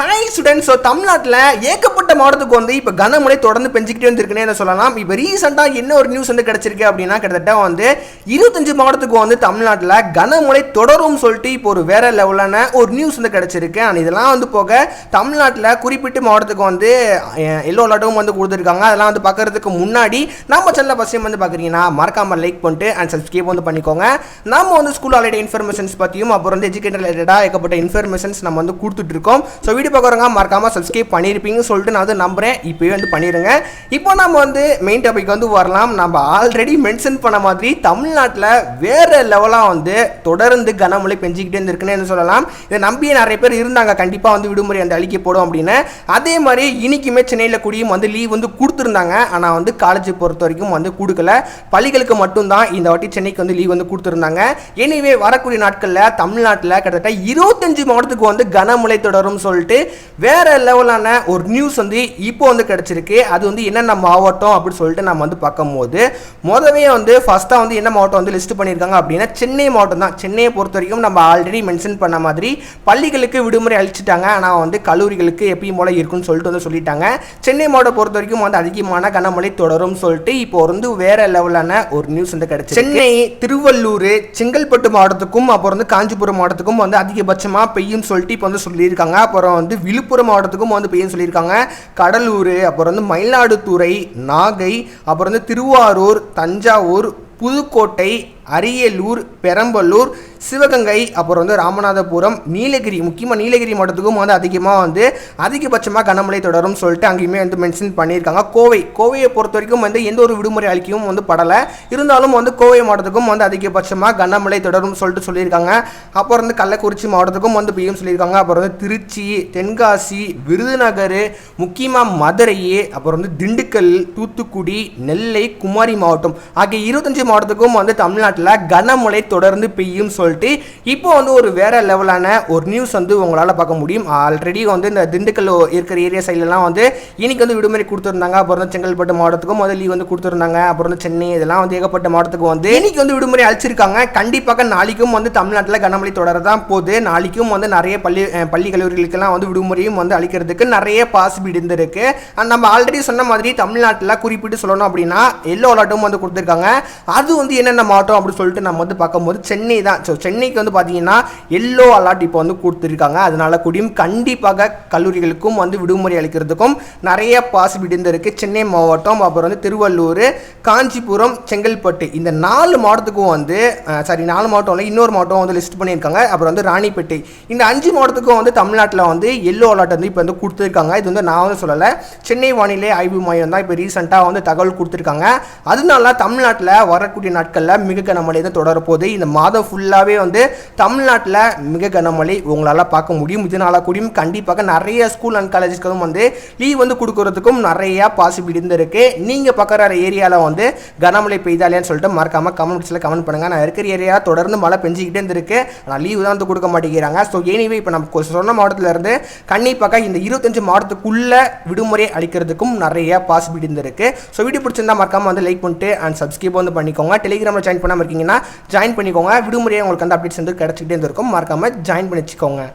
Hi students so தமிழ்நாட்டில் ஏகப்பட்ட மாவட்டத்துக்கு வந்து இப்போ கனமழை தொடர்ந்து பெஞ்சிக்கிட்டே வந்துருக்குன்னு என்ன சொல்லலாம்? இப்போ ரீசெண்டாக என்ன ஒரு நியூஸ் வந்து கிடச்சிருக்கு அப்படின்னா கிட்டத்தட்ட வந்து இருபத்தஞ்சு மாவட்டத்துக்கு வந்து தமிழ்நாட்டில் கனமழை தொடரும் சொல்லிட்டு இப்போ ஒரு வேற லெவலான ஒரு நியூஸ் வந்து கிடச்சிருக்கு. அண்ட் இதெல்லாம் வந்து போக தமிழ்நாட்டில் குறிப்பிட்ட மாவட்டத்துக்கு வந்து எல்லோ அலர்ட்டும் வந்து கொடுத்துருக்காங்க. அதெல்லாம் வந்து பார்க்கறதுக்கு முன்னாடி நம்ம சேனலில் ஃபஸ்ட் டைம் வந்து பார்க்குறீங்கன்னா மறக்காமல் லைக் பண்ணிட்டு அண்ட் சப்ஸ்கிரைப் வந்து பண்ணிக்கோங்க. நம்ம வந்து ஸ்கூல் ஆல்ரெடி இன்ஃபர்மேஷன்ஸ் பற்றியும் அப்புறம் வந்து எஜுகேட்டர் ரிலேட்டடாக ஏகப்பட்ட இன்ஃபர்மேஷன்ஸ் நம்ம வந்து கொடுத்துட்டு இருக்கோம். ஸோ வீடியோ பார்க்குறவங்க மறக்காமல் சப்ஸ்கிரைப் பண்ணியிருப்பீங்கன்னு சொல்லிட்டு நான் வந்து நம்புகிறேன் இப்போயே வந்து பண்ணிடுங்க இப்போ நம்ம வந்து மெயின் டாபிக் வந்து வரலாம். நம்ம ஆல்ரெடி மென்ஷன் பண்ண மாதிரி தமிழ்நாட்டில் வேறு லெவலாக வந்து தொடர்ந்து கனமழை பெஞ்சிக்கிட்டே இருந்திருக்குன்னு சொல்லலாம். இதை நம்பியே நிறைய பேர் இருந்தாங்க. கண்டிப்பாக வந்து விடுமுறை அந்த அழிக்க போடும் அப்படின்னு. அதே மாதிரி இன்னைக்குமே சென்னையில் கூடியும் வந்து லீவ் வந்து கொடுத்துருந்தாங்க. ஆனால் வந்து காலேஜ் பொறுத்த வரைக்கும் வந்து கொடுக்கல. பள்ளிகளுக்கு மட்டும்தான் இந்த வாட்டி சென்னைக்கு வந்து லீவ் வந்து கொடுத்துருந்தாங்க. எனிவே வரக்கூடிய நாட்களில் தமிழ்நாட்டில் கிட்டத்தட்ட இருபத்தஞ்சு மாவட்டத்துக்கு வந்து கனமழை தொடரும் சொல்லிட்டு வேற லெவலான ஒரு நியூஸ் வந்து இப்போ வந்து கிடைச்சிருக்கு. அது வந்து என்னென்ன மாவட்டம் அப்படின்னு சொல்லிட்டு நம்ம வந்து பார்க்கும்போது முதவே வந்து ஃபர்ஸ்ட்டாக வந்து என்ன மாவட்டம் வந்து லிஸ்ட் பண்ணியிருக்காங்க அப்படின்னா சென்னை மாவட்டம் தான். சென்னையை பொறுத்த வரைக்கும் நம்ம ஆல்ரெடி மென்ஷன் பண்ண மாதிரி பள்ளிகளுக்கு விடுமுறை அளிச்சிட்டாங்க. ஆனால் வந்து கல்லூரிகளுக்கு எப்பயும் போல இருக்குன்னு சொல்லிட்டு வந்து சொல்லிட்டாங்க. சென்னை மாவட்டம் பொறுத்த வரைக்கும் வந்து அதிகமான கனமழை தொடரும் சொல்லிட்டு இப்போ வந்து வேற லெவலான ஒரு நியூஸ் வந்து கிடைச்சு சென்னை திருவள்ளூர் செங்கல்பட்டு மாவட்டத்துக்கும் அப்புறம் வந்து காஞ்சிபுரம் மாவட்டத்துக்கும் வந்து அதிகபட்சமாக பெய்யும் சொல்லிட்டு இப்போ வந்து சொல்லியிருக்காங்க. அப்புறம் வந்து விழுப்புரம் மாவட்டத்துக்கும் வந்து பெய்யும் சொல்லியிருக்காங்க. கடலூர் அப்புறம் வந்து மயிலாடுதுறை நாகை அப்புறம் வந்து திருவாரூர் தஞ்சாவூர் புதுக்கோட்டை அரியலூர் பெரம்பலூர் சிவகங்கை அப்புறம் வந்து ராமநாதபுரம் நீலகிரி முக்கியமாக நீலகிரி மாவட்டத்துக்கும் வந்து அதிகமாக வந்து அதிகபட்சமாக கனமழை தொடரும் சொல்லிட்டு அங்கேயுமே வந்து மென்ஷன் பண்ணியிருக்காங்க. கோவை கோவையை பொறுத்த வரைக்கும் வந்து எந்த ஒரு விடுமுறை அளிக்கவும் வந்து படலை. இருந்தாலும் வந்து கோவை மாவட்டத்துக்கும் வந்து அதிகபட்சமாக கனமழை தொடரும் சொல்லிட்டு சொல்லியிருக்காங்க. அப்புறம் வந்து கள்ளக்குறிச்சி மாவட்டத்துக்கும் வந்து பெய்யும் சொல்லியிருக்காங்க. அப்புறம் வந்து திருச்சி தென்காசி விருதுநகர் முக்கியமாக மதுரை அப்புறம் வந்து திண்டுக்கல் தூத்துக்குடி நெல்லை குமாரி மாவட்டம் ஆகிய இருபத்தஞ்சு மாவட்டத்துக்கும் வந்து தமிழ்நாட்டில் கனமழை தொடர்ந்து பெய்யும் சொல்லிட்டு இப்போ வந்து ஒரு வேற லெவலான ஒரு நியூஸ் வந்து உங்களால் பார்க்க முடியும். ஆல்ரெடி வந்து இந்த திண்டுக்கல் இருக்கிற ஏரியா சைட்லலாம் வந்து இன்னைக்கு வந்து விடுமுறை கொடுத்துருந்தாங்க. அப்புறம் வந்து செங்கல்பட்டு மாவட்டத்துக்கும் முதல் லீவ் வந்து கொடுத்துருந்தாங்க. அப்புறம் வந்து சென்னை இதெல்லாம் வந்து ஏகப்பட்ட மாவட்டத்துக்கு வந்து இன்னைக்கு வந்து விடுமுறை அழிச்சிருக்காங்க கண்டிப்பாக நாளைக்கும் வந்து தமிழ்நாட்டில் கனமழை தொடர தான் போகுது. நாளைக்கும் வந்து நிறைய பள்ளி பள்ளி கல்லூரிகளுக்கெல்லாம் வந்து விடுமுறையும் வந்து அளிக்கிறதுக்கு நிறைய பாசிபிலிட்டி இருந்திருக்கு. நம்ம ஆல்ரெடி சொன்ன மாதிரி தமிழ்நாட்டில் குறிப்பிட்டு சொல்லணும் அப்படின்னா எல்லோ அலர்ட்டும் வந்து கொடுத்துருக்காங்க. அது வந்து என்னென்ன மாவட்டம் அப்படின்னு சொல்லிட்டு நம்ம வந்து பார்க்கும்போது சென்னை தான். ஸோ சென்னைக்கு வந்து பார்த்தீங்கன்னா எல்லோ அலர்ட் இப்போ வந்து கொடுத்துருக்காங்க. அதனால கூடியும் கண்டிப்பாக கல்லூரிகளுக்கும் வந்து விடுமுறை அளிக்கிறதுக்கும் நிறைய பாசிபிலிட்டி இருந்திருக்கு சென்னை மாவட்டம் அப்புறம் வந்து திருவள்ளூர் காஞ்சிபுரம் செங்கல்பட்டு இந்த நாலு மாவட்டத்துக்கும் வந்து சாரி நாலு மாவட்டம் இல்லை இன்னொரு மாவட்டம் வந்து லிஸ்ட் பண்ணியிருக்காங்க. அப்புறம் வந்து ராணிப்பேட்டை. இந்த அஞ்சு மாவட்டத்துக்கும் வந்து தமிழ்நாட்டில் வந்து எல்லோ அலர்ட் வந்து இப்போ வந்து கொடுத்துருக்காங்க. இது வந்து நான் வந்து சொல்லலை. சென்னை வானிலை ஆய்வு மையம் தான் இப்போ ரீசெண்டாக வந்து தகவல் கொடுத்துருக்காங்க. அதனால தமிழ்நாட்டில் வரக்கூடிய நாட்களில் மிக கனமழை தான் தொடரப்போகுது. இந்த மாதம் ஃபுல்லாகவே வந்து தமிழ்நாட்டில் மிக கனமழை உங்களால் பார்க்க முடியும். இதனால் கூடியும் கண்டிப்பாக நிறைய ஸ்கூல் அண்ட் காலேஜஸ்க்கும் வந்து லீவ் வந்து கொடுக்கறதுக்கும் நிறையா பாசிபிலிட்டி இருந்திருக்கு நீங்கள் பார்க்குற ஏரியாவில் வந்து கனமழை பெய்தாலேன்னு சொல்லிட்டு மறக்காமல் கமெண்ட்ஸில் கமெண்ட் பண்ணுங்கள் நான் இருக்கிற ஏரியா தொடர்ந்து மழை பெஞ்சிக்கிட்டே இருந்திருக்கு. ஆனால் லீவு தான் வந்து கொடுக்க மாட்டேங்கிறாங்க. ஸோ எனிவே இப்போ நம்ம சொன்ன மாவட்டத்தில் இருந்து கண்டிப்பாக இந்த இருபத்தஞ்சு மாவட்டத்துக்குள்ளே விடுமுறை அளிக்கிறதுக்கும் நிறைய பாசிபிலிட்டி இருந்திருக்கு ஸோ வீடியோ பிடிச்சிருந்தா மறக்காமல் வந்து லைக் பண்ணிட்டு அண்ட் சப்ஸ்கிரைப் வந்து பண்ணிக்கோங்க. டெலிகிராமில் ஜாயின் பண்ணாமல் இருக்கீங்கன்னா ஜாயின் பண்ணிக்கோங்க. விடுமுறையை உங்களுக்கு அந்த அப்டேட்ஸ் வந்து கிடச்சிக்கிட்டே இருந்திருக்கும். மறக்காம ஜாயின் பண்ணி வச்சுக்கோங்க